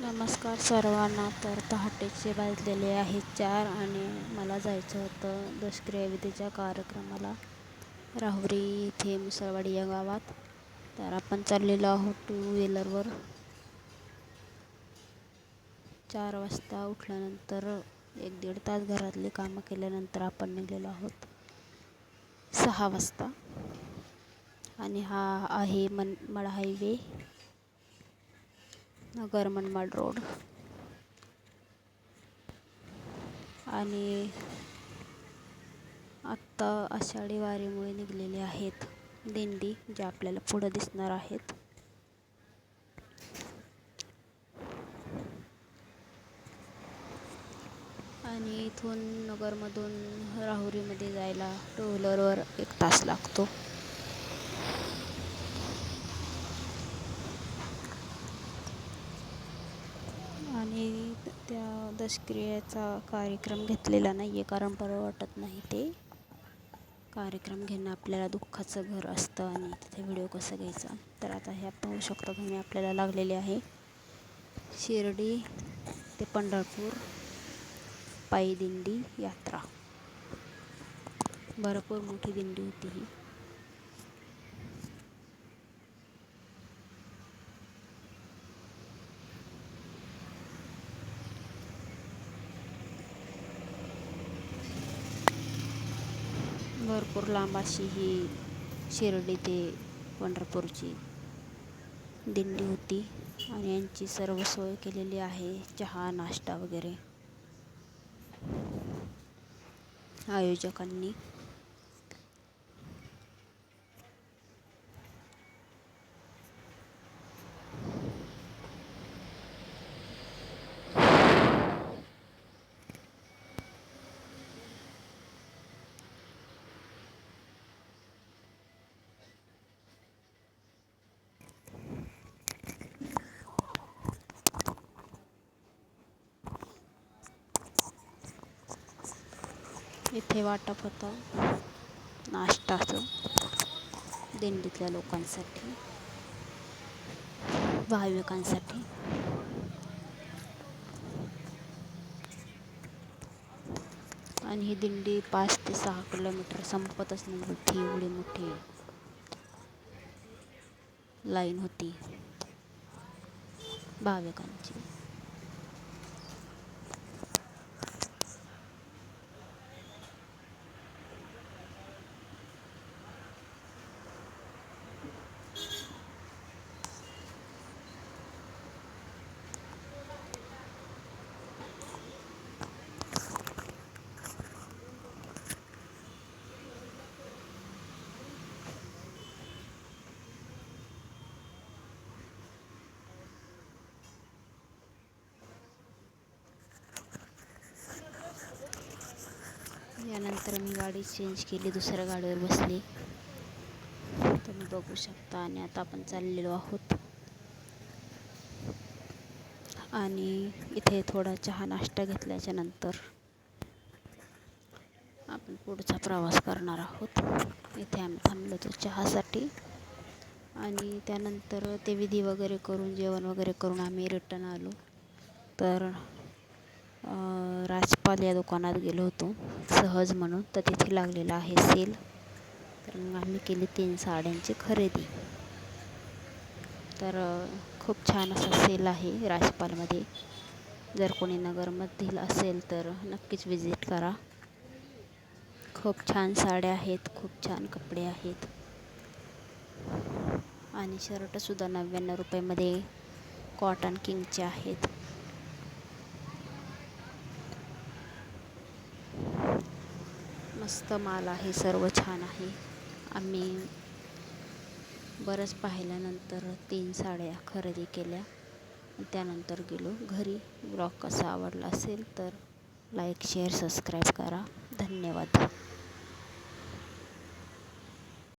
नमस्कार सर्वांना. तर पहाटेचे वाजलेले आहे चार आणि मला जायचं होतं दुष्क्रियाविधीच्या कार्यक्रमाला. राहुरी इथे मुसळवाडी या गावात. तर आपण चाललेलो आहोत टू व्हीलरवर चार वाजता उठल्यानंतर एक दीड तास घरातली कामं केल्यानंतर आपण निघलेलो आहोत. सहा वाजता. आणि हा आहे मन मनमाड हायवे. नगर मनमाड रोड. आणि आत्ता आषाढी वारीमुळे निघलेले आहेत दिंडी जे आपल्याला पुढं दिसणार आहेत. आणि इथून नगरमधून राहुरीमध्ये जायला टू व्हीलरवर एक तास लागतो. आणि त्या दशक्रियेचा कार्यक्रम घेतलेला नाही आहे कारण बरं वाटत नाही ते. कार्यक्रम घेणं आपल्याला दुःखाचं घर असतं आणि तिथे व्हिडिओ कसा घ्यायचा. तर आता हे पाहू शकतो तुम्ही आपल्याला लागलेले आहे. शिर्डी ते पंढरपूर पायी दिंडी यात्रा. भरपूर मोठी दिंडी होती ही. भरपूर लांब अशी ही शिर्डी ते पंढरपूरची दिंडी होती आणि यांची सर्व सोय केलेली आहे चहा नाश्ता वगैरे. आयोजकांनी इथे वाटप होतं. नाश्ताचं. दिंडीतल्या लोकांसाठी. भाविकांसाठी आणि ही दिंडी पाच ते सहा किलोमीटर संपतच नाही. मोठी एवढी मोठी लाईन होती. भाविकांची. यानंतर मी गाडी चेंज केली दुसऱ्या गाडीवर बसली. तुम्ही बघू शकता आणि आता आपण चाललेलो आहोत. आणि इथे थोडा चहा नाश्ता घेतल्याच्या नंतर आपण पुढचा प्रवास करणार आहोत. इथे आम्ही थांबलो होतो चहासाठी. आणि त्यानंतर ते विधी वगैरे करून जेवण वगैरे करून आम्ही रिटर्न आलो. तर राजपाल या दुकानात गेलो होतो. सहज म्हणून. तर तिथे लागलेला आहे सेल तर मग आम्ही केली तीन साड्यांची खरेदी. तर खूप छान असा सेल आहे राजपालमध्ये. जर कोणी नगरमधील असेल तर नक्कीच विजिट करा. खूप छान साड्या आहेत. खूप छान कपडे आहेत. आणि शर्टसुद्धा नव्याण्णव रुपयामध्ये कॉटन किंगचे आहेत. मस्त माल आहे सर्व छान आहे. आम्ही बरंच पाहिल्यानंतर तीन साड्या खरेदी केल्या. त्यानंतर गेलो घरी. ब्लॉग कसा आवडला असेल तर लाईक शेअर सबस्क्राईब करा. धन्यवाद.